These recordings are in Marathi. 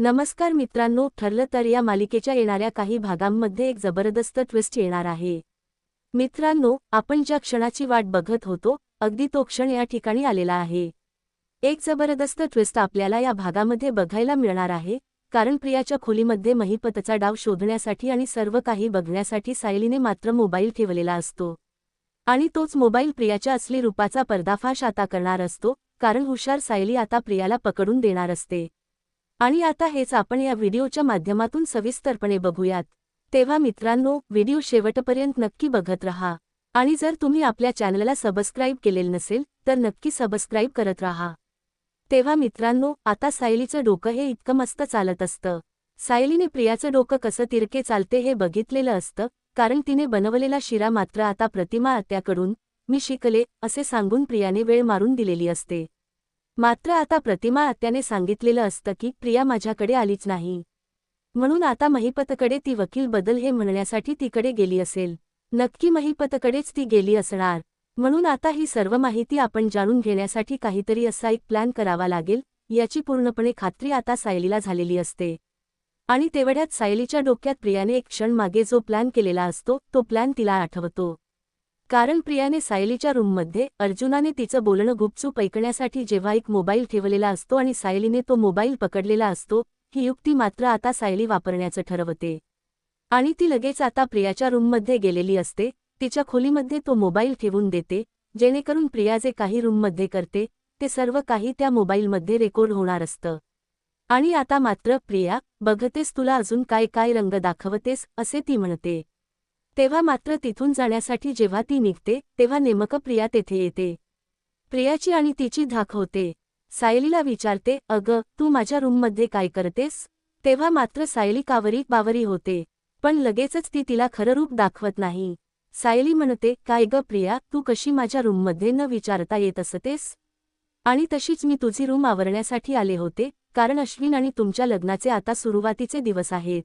नमस्कार मित्रांनो ठरलं तर या मालिकेच्या येणाऱ्या काही भागांमध्ये एक जबरदस्त ट्विस्ट येणार आहे. मित्रांनो आपण ज्या क्षणाची वाट बघत होतो अगदी तो क्षण या ठिकाणी आलेला आहे. एक जबरदस्त ट्विस्ट आपल्याला या भागामध्ये बघायला मिळणार आहे कारण प्रियाच्या खोलीमध्ये महिपतचा डाव शोधण्यासाठी आणि सर्व काही बघण्यासाठी सायलीने मात्र मोबाईल ठेवलेला असतो. आणि तोच मोबाईल प्रियाच्या असली रूपाचा पर्दाफाश आता करणार असतो कारण हुशार सायली आता प्रियाला पकडून देणार असते. आणि आता हेच आपण या व्हिडिओच्या माध्यमातून सविस्तरपणे बघूयात. तेव्हा मित्रांनो व्हिडिओ शेवटपर्यंत नक्की बघत रहा. आणि जर तुम्ही आपल्या चॅनलला सबस्क्राईब केलेलं नसेल तर नक्की सबस्क्राईब करत राहा. तेव्हा मित्रांनो आता सायलीचं डोकं हे इतकं मस्त चालत असतं. सायलीने प्रियाचं डोकं कसं तिरके चालते हे बघितलेलं असतं कारण तिने बनवलेला शिरा मात्र आता प्रतिमा आत्याकडून मी शिकले असे सांगून प्रियाने वेळ मारून दिलेली असते. मात्र आता प्रतिमा आत्याने सांगितलेलं असतं की प्रिया माझ्याकडे आलीच नाही. म्हणून आता महिपतकडे ती वकील बदल हे म्हणण्यासाठी तिकडे गेली असेल. नक्की महिपतकडेच ती गेली असणार. म्हणून आता ही सर्व माहिती आपण जाणून घेण्यासाठी काहीतरी असा एक प्लॅन करावा लागेल याची पूर्णपणे खात्री आता सायलीला झालेली असते. आणि तेवढ्यात सायलीच्या डोक्यात प्रियाने एक क्षण मागे जो प्लॅन केलेला असतो तो प्लॅन तिला आठवतो. कारण प्रियाने सायलीच्या रूममध्ये अर्जुनाने तिचं बोलणं गुपचूप ऐकण्यासाठी जेव्हा एक मोबाईल ठेवलेला असतो आणि सायलीने तो मोबाईल पकडलेला असतो ही युक्ती मात्र आता सायली वापरण्याचं ठरवते. आणि ती लगेच आता प्रियाच्या रूममध्ये गेलेली असते तिच्या खोलीमध्ये तो मोबाईल ठेवून देते जेणेकरून प्रिया जे काही रूममध्ये करते ते सर्व काही त्या मोबाईलमध्ये रेकॉर्ड होणार असतं. आणि आता मात्र प्रिया बघतेस तुला अजून काय काय रंग दाखवतेस असे ती म्हणते. तेव्हा मात्र तिथून जाण्यासाठी जेव्हा ती निघते तेव्हा नेमकं प्रिया तेथे येते. प्रियाची आणि तिची धाक होते. सायलीला विचारते अगं तू माझ्या रूममध्ये काय करतेस? तेव्हा मात्र सायली कावरी बावरी होते. पण लगेचच ती तिला खरं रूप दाखवत नाही. सायली म्हणते काय ग प्रिया तू कशी माझ्या रूममध्ये न विचारता येत असतेस? आणि तशीच मी तुझी रूम आवरण्यासाठी आले होते कारण अश्विन आणि तुमच्या लग्नाचे आता सुरुवातीचे दिवस आहेत.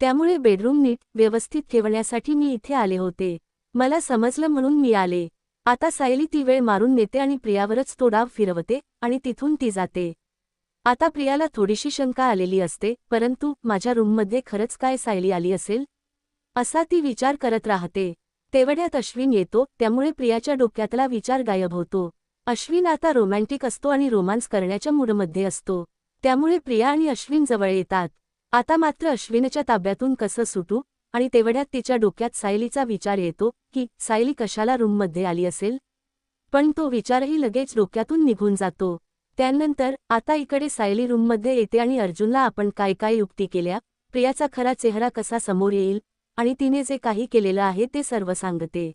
त्यामुळे बेडरूम नीट व्यवस्थित ठेवण्यासाठी मी इथे आले होते. मला समजलं म्हणून मी आले. आता सायली ती वेळ मारून नेते आणि प्रियावरच तो डाव फिरवते आणि तिथून ती जाते. आता प्रियाला थोडीशी शंका आलेली असते परंतु माझ्या रूममध्ये खरंच काय सायली आली असेल? असा ती विचार करत राहते. तेवढ्यात अश्विन येतो त्यामुळे प्रियाच्या डोक्यातला विचार गायब होतो. अश्विन आता रोमॅन्टिक असतो आणि रोमांस करण्याच्या मूडमध्ये असतो. त्यामुळे प्रिया आणि अश्विन जवळ येतात. आता मात्र अश्विनच्या ताब्यातून कसं सुटू आणि तेवढ्यात तिच्या डोक्यात सायलीचा विचार येतो की सायली कशाला रूममध्ये आली असेल? पण तो विचारही लगेच डोक्यातून निघून जातो. त्यानंतर आता इकडे सायली रूममध्ये येते आणि अर्जुनला आपण काय काय युक्ती केल्या प्रियाचा खरा चेहरा कसा समोर येईल आणि तिने जे काही केलेलं आहे ते सर्व सांगते.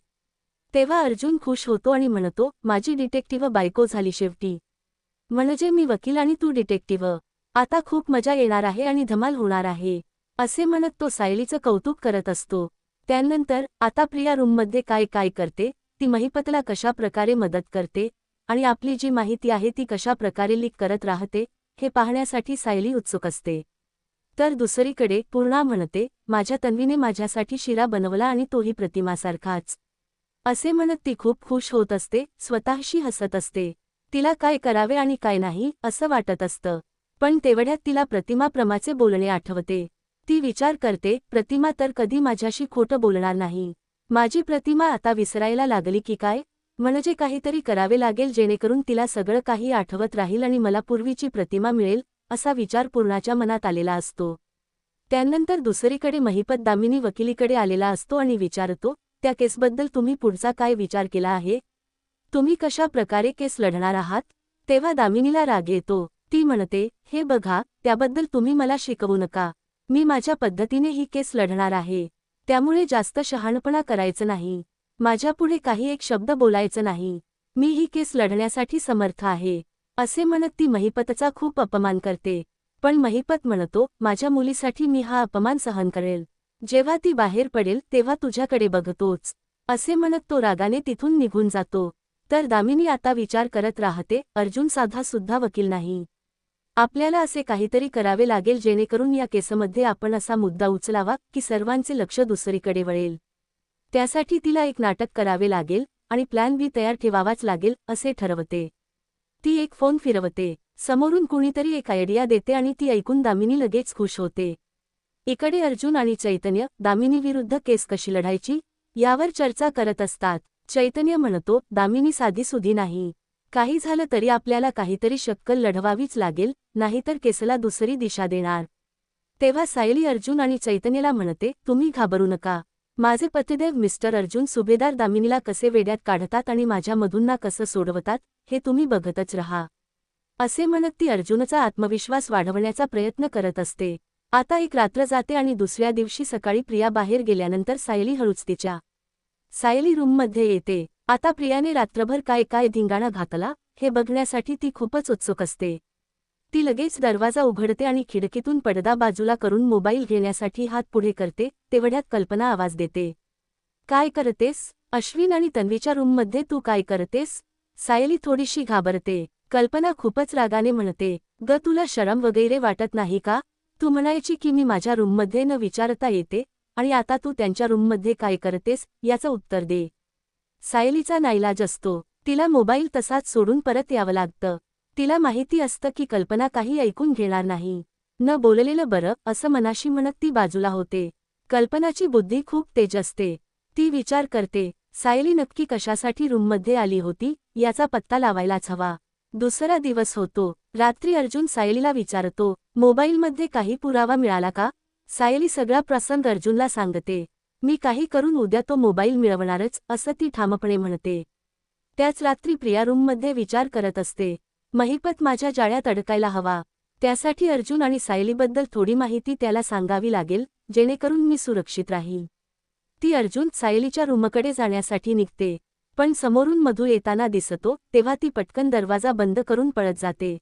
तेव्हा अर्जुन खुश होतो आणि म्हणतो माझी डिटेक्टिव्ह बायको झाली शेवटी. म्हणजे मी वकील आणि तू डिटेक्टिव्ह. आता खूप मजा येणार आहे आणि धमाल होणार आहे असे म्हणत तो सायलीचं कौतुक करत असतो. त्यानंतर आता प्रिया रूममध्ये काय काय करते ती महिपतला कशा प्रकारे मदत करते आणि आपली जी माहिती आहे ती कशा प्रकारे लीक करत राहते हे पाहण्यासाठी सायली उत्सुक असते. तर दुसरीकडे पूर्णा म्हणते माझ्या तन्वीने माझ्यासाठी शिरा बनवला आणि तोही प्रतिमासारखाच. असे म्हणत ती खूप खुश होत असते स्वतःशी हसत असते. तिला काय करावे आणि काय नाही असं वाटत असतं. पण तेवढ्यात तिला प्रतिमाप्रमाचे बोलणे आठवते. ती विचार करते प्रतिमा तर कधी माझ्याशी खोटं बोलणार नाही. माझी प्रतिमा आता विसरायला लागली की काय? म्हणजे काहीतरी करावे लागेल जेणेकरून तिला सगळं काही आठवत राहील आणि मला पूर्वीची प्रतिमा मिळेल असा विचार पूर्णाच्या मनात आलेला असतो. त्यानंतर दुसरीकडे महिपत दामिनी वकिलीकडे आलेला असतो आणि विचारतो त्या केसबद्दल तुम्ही पुढचा काय विचार केला आहे? तुम्ही कशा प्रकारे केस लढणार आहात? तेव्हा दामिनीला राग येतो. ती म्हणते हे बघा त्याबद्दल तुम्ही मला शिकवू नका. मी माझ्या पद्धतीने ही केस लढणार आहे. त्यामुळे जास्त शहाणपणा करायचं नाही. माझ्यापुढे काही एक शब्द बोलायचं नाही. मी ही केस लढण्यासाठी समर्थ आहे. असे म्हणत ती महिपतचा खूप अपमान करते. पण महिपत म्हणतो माझ्या मुलीसाठी मी हा अपमान सहन करेल. जेव्हा ती बाहेर पडेल तेव्हा तुझ्याकडे बघतोच. असे म्हणत तो रागाने तिथून निघून जातो. तर दामिनी आता विचार करत राहते अर्जुन साधा सुद्धा वकील नाही. आपल्याला असे काहीतरी करावे लागेल जेणेकरून या केसमध्ये आपण असा मुद्दा उचलावा की सर्वांचे लक्ष दुसरीकडे वळेल. त्यासाठी तिला एक नाटक करावे लागेल आणि प्लॅन बी तयार ठेवावाच लागेल असे ठरवते. ती एक फोन फिरवते. समोरून कुणीतरी एक आयडिया देते आणि ती ऐकून दामिनी लगेच खुश होते. इकडे अर्जुन आणि चैतन्य दामिनीविरुद्ध केस कशी लढायची? यावर चर्चा करत असतात. चैतन्य म्हणतो दामिनी साधीसुधी नाही. काही झालं तरी आपल्याला काहीतरी शक्कल लढवावीच लागेल नाहीतर केसला दुसरी दिशा देणार. तेव्हा सायली अर्जुन आणि चैतन्यला म्हणते तुम्ही घाबरू नका. माझे पतिदेव मिस्टर अर्जुन सुभेदार दामिनीला कसे वेड्यात काढतात आणि माझ्या मधूंना कसं सोडवतात हे तुम्ही बघतच रहा. असे म्हणत ती अर्जुनचा आत्मविश्वास वाढवण्याचा प्रयत्न करत असते. आता एक रात्र जाते आणि दुसऱ्या दिवशी सकाळी प्रिया बाहेर गेल्यानंतर सायली हळूच तिच्या सायली रूममध्ये येते. आता प्रियाने रात्रभर काय काय धिंगाणा घातला हे बघण्यासाठी ती खूपच उत्सुक असते. ती लगेच दरवाजा उघडते आणि खिडकीतून पडदा बाजूला करून मोबाईल घेण्यासाठी हात पुढे करते तेवढ्यात कल्पना आवाज देते. काय करतेस? अश्विन आणि तन्वीच्या रूममध्ये तू काय करतेस? सायली थोडीशी घाबरते. कल्पना खूपच रागाने म्हणते ग तुला शरम वगैरे वाटत नाही का? तू म्हणायची की मी माझ्या रूममध्ये न विचारता येते आणि आता तू त्यांच्या रूममध्ये काय करतेस याचं उत्तर दे. सायलीचा नाईलाज असतो. तिला मोबाईल तसाच सोडून परत यावं लागतं. तिला माहिती असतं की कल्पना काही ऐकून घेणार नाही. न बोललेलं बरं असं मनाशी म्हणत ती बाजूला होते. कल्पनाची बुद्धी खूप तेज असते. ती विचार करते सायली नक्की कशासाठी रूममध्ये आली होती? याचा पत्ता लावायलाच हवा. दुसरा दिवस होतो. रात्री अर्जुन सायलीला विचारतो मोबाईलमध्ये काही पुरावा मिळाला का? सायली सगळा प्रसंग अर्जुनला सांगते. मी काही करून उद्या तो मोबाईल मिळवणारच असं ती ठामपणे म्हणते. त्याच रात्री प्रिया रूममध्ये विचार करत असते. महिपत माझ्या जाळ्यात अडकायला हवा. त्यासाठी अर्जुन आणि सायलीबद्दल थोडी माहिती त्याला सांगावी लागेल जेणेकरून मी सुरक्षित राहील. ती अर्जुन सायलीच्या रूमकडे जाण्यासाठी निघते. पण समोरून मधू येताना दिसतो तेव्हा ती पटकन दरवाजा बंद करून पळत जाते.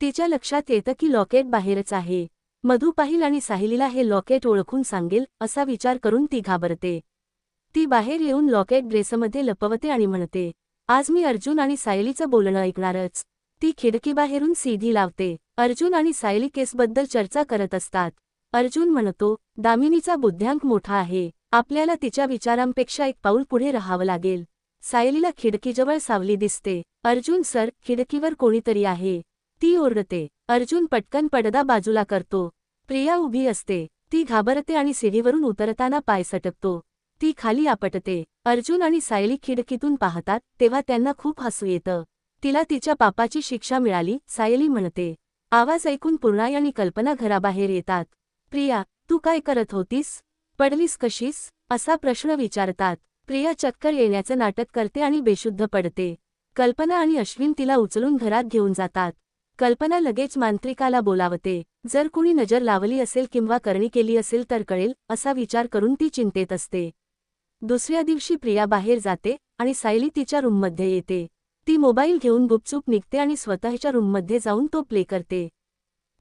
तिच्या लक्षात येतं की लॉकेट बाहेरच आहे. मधू पाहिल आणि साहिलीला हे लॉकेट ओळखून सांगेल असा विचार करून ती घाबरते. ती बाहेर येऊन लॉकेट ड्रेसमध्ये लपवते आणि म्हणते आज मी अर्जुन आणि सायलीचं बोलणं ऐकणारच. ती खिडकीबाहेरून सीधी लावते. अर्जुन आणि सायली केसबद्दल चर्चा करत असतात. अर्जुन म्हणतो दामिनीचा बुद्ध्यांक मोठा आहे. आपल्याला तिच्या विचारांपेक्षा एक पाऊल पुढे राहावं लागेल. सायलीला खिडकीजवळ सावली दिसते. अर्जुन सर खिडकीवर कोणीतरी आहे. ती ओरडते. अर्जुन पटकन पडदा बाजूला करतो. प्रिया उभी असते. ती घाबरते आणि सिढीवरून उतरताना पाय सटकतो. ती खाली आपटते. अर्जुन आणि सायली खिडकीतून पाहतात तेव्हा त्यांना खूप हसू येतं. तिला तिच्या पापाची शिक्षा मिळाली सायली म्हणते. आवाज ऐकून पूर्णाई आणि कल्पना घराबाहेर येतात. प्रिया तू काय करत होतीस? पडलीस कशीस? असा प्रश्न विचारतात. प्रिया चक्कर येण्याचं नाटक करते आणि बेशुद्ध पडते. कल्पना आणि अश्विन तिला उचलून घरात घेऊन जातात. कल्पना लगेच मांत्रिकाला बोलावते. जर कुणी नजर लावली असेल किंवा करणी केली असेल तर कळेल असा विचार करून ती चिंतेत असते. दुसऱ्या दिवशी प्रिया बाहेर जाते आणि सायली तिच्या रूममध्ये येते. ती मोबाईल घेऊन गुपचूप निघते आणि स्वतःच्या रूममध्ये जाऊन तो प्ले करते.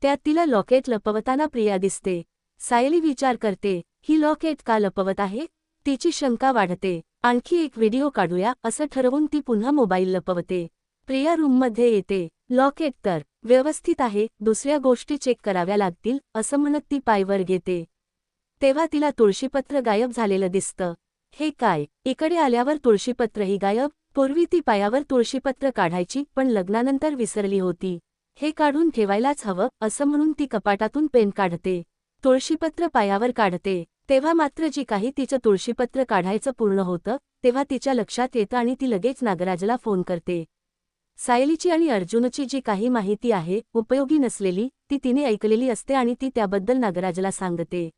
त्यात तिला लॉकेट लपवताना प्रिया दिसते. सायली विचार करते ही लॉकेट का लपवत आहे? तिची शंका वाढते. आणखी एक व्हिडिओ काढूया असं ठरवून ती पुन्हा मोबाईल लपवते. प्रिया रूममध्ये येते. लॉकेट तर. व्यवस्थित आहे दुसऱ्या गोष्टी चेक कराव्या लागतील असं म्हणत ती पायवर घेते. तेव्हा तिला तुळशीपत्र गायब झालेलं दिसतं. हे काय? इकडे आल्यावर तुळशीपत्रही गायब? पूर्वी ती पायावर तुळशीपत्र काढायची पण लग्नानंतर विसरली होती. हे काढून ठेवायलाच हवं असं म्हणून ती कपाटातून पेन काढते. तुळशीपत्र पायावर काढते. तेव्हा मात्र जी काही तिचं तुळशीपत्र काढायचं पूर्ण होतं तेव्हा तिच्या लक्षात येतं आणि ती लगेच नागराजला फोन करते. सायलीची आणि अर्जुनची जी काही माहिती आहे उपयोगी नसलेली ती तिने ऐकलेली असते आणि ती त्याबद्दल नागराजला सांगते.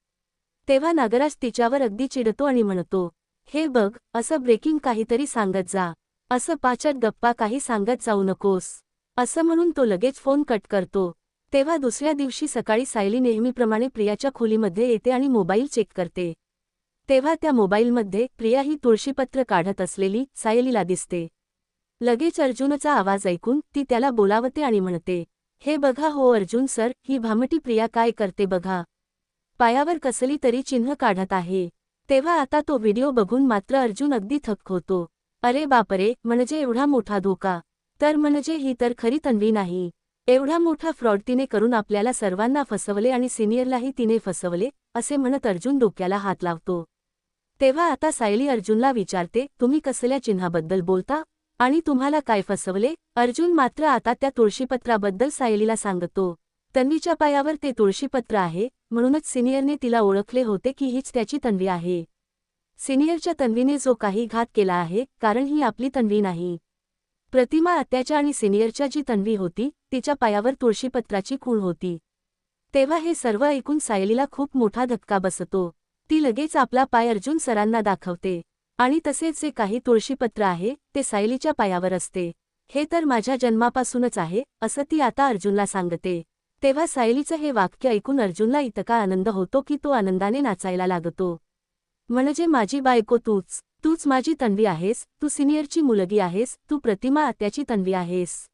तेव्हा नागराज तिच्यावर अगदी चिडतो आणि म्हणतो हे बघ असं ब्रेकिंग काहीतरी सांगत जा. असं पाचट गप्पा काही सांगत जाऊ नकोस. असं म्हणून तो लगेच फोन कट करतो. तेव्हा दुसऱ्या दिवशी सकाळी सायली नेहमीप्रमाणे प्रियाच्या खोलीमध्ये येते आणि मोबाईल चेक करते. तेव्हा त्या मोबाईलमध्ये प्रिया ही तुळशीपत्र काढत असलेली सायलीला दिसते. लगेच अर्जुनचा आवाज ऐकून ती त्याला बोलावते आणि म्हणते हे बघा हो अर्जुन सर ही भामटी प्रिया काय करते बघा. पायावर कसली तरी चिन्ह काढत आहे. तेव्हा आता तो व्हिडिओ बघून मात्र अर्जुन अगदी थक्क होतो. अरे बापरे म्हणजे एवढा मोठा धोका. तर म्हणजे ही तर खरी तन्वी नाही. एवढा मोठा फ्रॉड तिने करून आपल्याला सर्वांना फसवले आणि सिनियरलाही तिने फसवले असे म्हणत अर्जुन डोक्याला हात लावतो. तेव्हा आता सायली अर्जुनला विचारते तुम्ही कसल्या चिन्हाबद्दल बोलता? आणि तुम्हाला काय फसवले? अर्जुन मात्र आता त्या तुळशीपत्राबद्दल सायलीला सांगतो. तन्वीच्या पायावर ते तुळशीपत्र आहे म्हणूनच सिनियरने तिला ओळखले होते की हीच त्याची तन्वी आहे. सिनियरच्या तन्वीने जो काही घात केला आहे कारण ही आपली तन्वी नाही. प्रतिमा आत्याच्या आणि सिनियरच्या जी तन्वी होती तिच्या पायावर तुळशीपत्राची खूण होती. तेव्हा हे सर्व ऐकून सायलीला खूप मोठा धक्का बसतो. ती लगेच आपला पाय अर्जुन सरांना दाखवते. आणि तसेच जे काही तुळशीपत्र आहे ते सायलीच्या पायावर असते. हे तर माझ्या जन्मापासूनच आहे असं ती आता अर्जुनला सांगते. तेव्हा सायलीचं हे वाक्य ऐकून अर्जुनला इतका आनंद होतो की तो आनंदाने नाचायला लागतो. म्हणजे माझी बायको तूच तूच माझी तन्वी आहेस तू सिनियरची मुलगी आहेस तू प्रतिमा आत्याची तन्वी आहेस.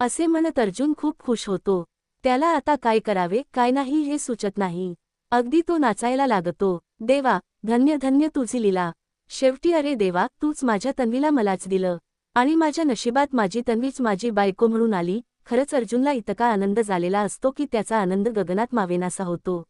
असे म्हणत अर्जुन खूप खुश होतो. त्याला आता काय करावे काय नाही हे सुचत नाही. अगदी तो नाचायला लागतो. देवा धन्य धन्य तुझी लीला. शेवटी अरे देवा तूच माझ्या तन्वीला मलाच दिलं. आणि माझ्या नशिबात माझी तन्वीच माझी बायको म्हणून आली. खरंच अर्जुनला इतका आनंद झालेला असतो की त्याचा आनंद गगनात मावेनासा होतो.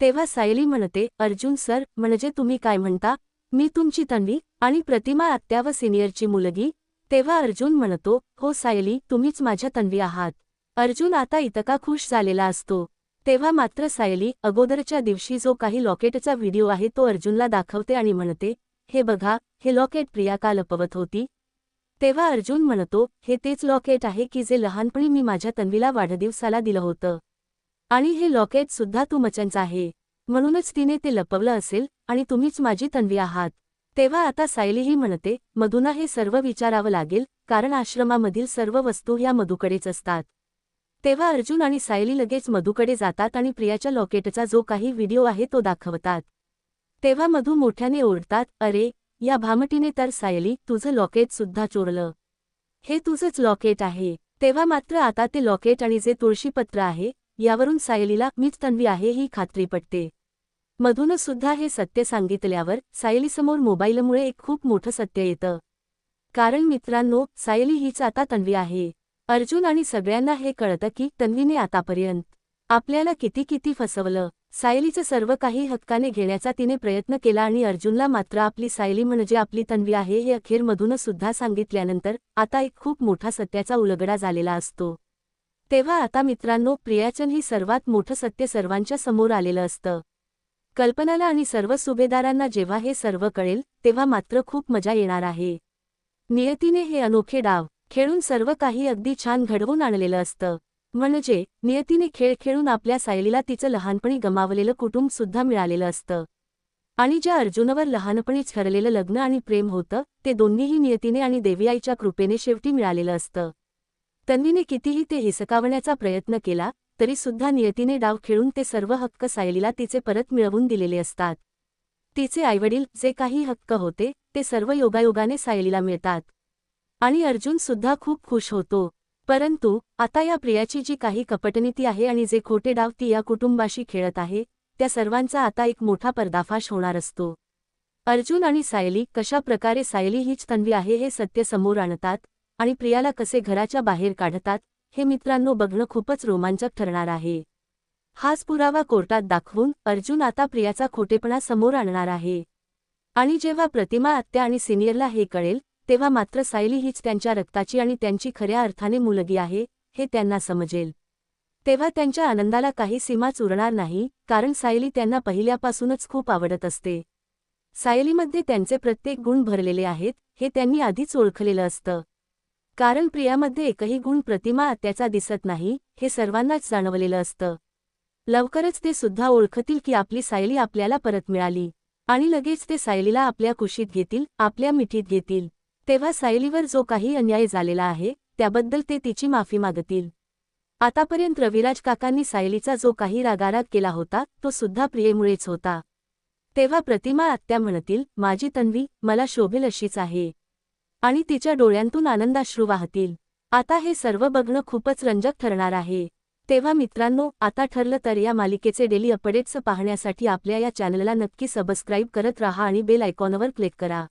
तेव्हा सायली म्हणते अर्जुन सर म्हणजे तुम्ही काय म्हणता? मी तुमची तन्वी आणि प्रतिमा आत्या व सिनियरची मुलगी. तेव्हा अर्जुन म्हणतो हो सायली तुम्हीच माझ्या तन्वी आहात. अर्जुन आता इतका खुश झालेला असतो. तेव्हा मात्र सायली अगोदरच्या दिवशी जो काही लॉकेटचा व्हिडिओ आहे तो अर्जुनला दाखवते आणि म्हणते हे बघा हे लॉकेट प्रिया का लपवत होती. तेव्हा अर्जुन म्हणतो हे तेच लॉकेट आहे की जे लहानपणी मी माझ्या तन्वीला वाढदिवसाला दिलं होतं. आणि हे लॉकेट सुद्धा तू मचनचं आहे. म्हणूनच तिने ते लपवलं असेल आणि तुम्हीच माझी तन्वी आहात. तेव्हा आता सायलीही म्हणते मधुना हे सर्व विचारावं लागेल कारण आश्रमामधील सर्व वस्तू ह्या मधुकडेच असतात. तेव्हा अर्जुन आणि सायली लगेच मधुकडे जातात आणि प्रियाच्या लॉकेटचा जो काही व्हिडिओ आहे तो दाखवतात. तेव्हा मधू मोठ्याने ओढतात अरे या भामटीने तर सायली तुझं लॉकेट सुद्धा चोरलं. हे तुझंच लॉकेट आहे. तेव्हा मात्र आता ते लॉकेट आणि जे तुळशीपत्र आहे यावरून सायलीला मीच तन्वी आहे ही खात्री पटते. मधून सुद्धा हे सत्य सांगितल्यावर सायलीसमोर मोबाईलमुळे एक खूप मोठं सत्य येतं. कारण मित्रांनो सायली हीच आता तन्वी आहे. अर्जुन आणि सगळ्यांना हे कळतं की तन्वीने आतापर्यंत आपल्याला किती किती फसवलं. सायलीचं सर्व काही हक्काने घेण्याचा तिने प्रयत्न केला आणि अर्जुनला मात्र आपली सायली म्हणजे आपली तन्वी आहे हे अखेरमधूनच सुद्धा सांगितल्यानंतर आता एक खूप मोठा सत्याचा उलगडा झालेला असतो. तेव्हा आता मित्रांनो प्रियाचन ही सर्वात मोठं सत्य सर्वांच्या समोर आलेलं असतं. कल्पनाला आणि सर्व सुभेदारांना जेव्हा हे सर्व कळेल तेव्हा मात्र खूप मजा येणार आहे. नियतीने हे अनोखे डाव खेळून सर्व काही अगदी छान घडवून आणलेलं असतं. म्हणजे नियतीने खेळ खेळून आपल्या सायलीला तिचं लहानपणी गमावलेलं कुटुंब सुद्धा मिळालेलं असतं. आणि ज्या अर्जुनवर लहानपणीच ठरलेलं लग्न आणि प्रेम होतं ते दोन्हीही नियतीने आणि देवीआईच्या कृपेने शेवटी मिळालेलं असतं. तन्वीने कितीही ते हिसकावण्याचा प्रयत्न केला तरी सुद्धा नियतीने डाव खेळून ते सर्व हक्क सायलीला तिचे परत मिळवून दिलेले असतात. तिचे आईवडील जे काही हक्क होते ते सर्व योगायोगाने सायलीला मिळतात. आणि अर्जुन सुद्धा खूप खुश होतो. परंतु आता या प्रियाची जी काही कपटनीती आहे आणि जे खोटे डाव ती या कुटुंबाशी खेळत आहे त्या सर्वांचा आता एक मोठा पर्दाफाश होणार असतो. अर्जुन आणि सायली कशा प्रकारे सायली हीच तन्वी आहे हे सत्य समोर आणतात आणि प्रियाला कसे घराच्या बाहेर काढतात हे मित्रांनो बघणं खूपच रोमांचक ठरणार आहे. हाच पुरावा कोर्टात दाखवून अर्जुन आता प्रियाचा खोटेपणा समोर आणणार आहे. आणि जेव्हा प्रतिमा आत्या आणि सिनियरला हे कळेल तेव्हा मात्र सायली हीच त्यांच्या रक्ताची आणि त्यांची खऱ्या अर्थाने मुलगी आहे हे त्यांना समजेल. तेव्हा त्यांच्या आनंदाला काही सीमाच उरणार नाही कारण सायली त्यांना पहिल्यापासूनच खूप आवडत असते. सायलीमध्ये त्यांचे प्रत्येक गुण भरलेले आहेत हे त्यांनी आधीच ओळखलेलं असतं. कारण प्रियामध्ये एकही गुण प्रतिमा त्याचा दिसत नाही हे सर्वांनाच जाणवलेलं असतं. लवकरच ते सुद्धा ओळखतील की आपली सायली आपल्याला परत मिळाली. आणि लगेच ते सायलीला आपल्या कुशीत घेतील आपल्या मिठीत घेतील. तेव्हा सायलीवर जो काही अन्याय झालेला आहे त्याबद्दल ते तिची माफी मागतील. आतापर्यंत रविराज काकांनी सायलीचा जो काही रागाराग केला होता तो सुद्धा प्रियेमुळेच होता. तेव्हा प्रतिमा आत्या म्हणतील माझी तन्वी मला शोभेल अशीच आहे. आणि तिच्या डोळ्यांतून आनंदाश्रू वाहतील. आता हे सर्व बघणं खूपच रंजक ठरणार आहे. तेव्हा मित्रांनो आता ठरलं तर या मालिकेचे डेली अपडेट्स पाहण्यासाठी आपल्या या चॅनलला नक्की सबस्क्राईब करत राहा आणि बेल आयकॉनवर क्लिक करा.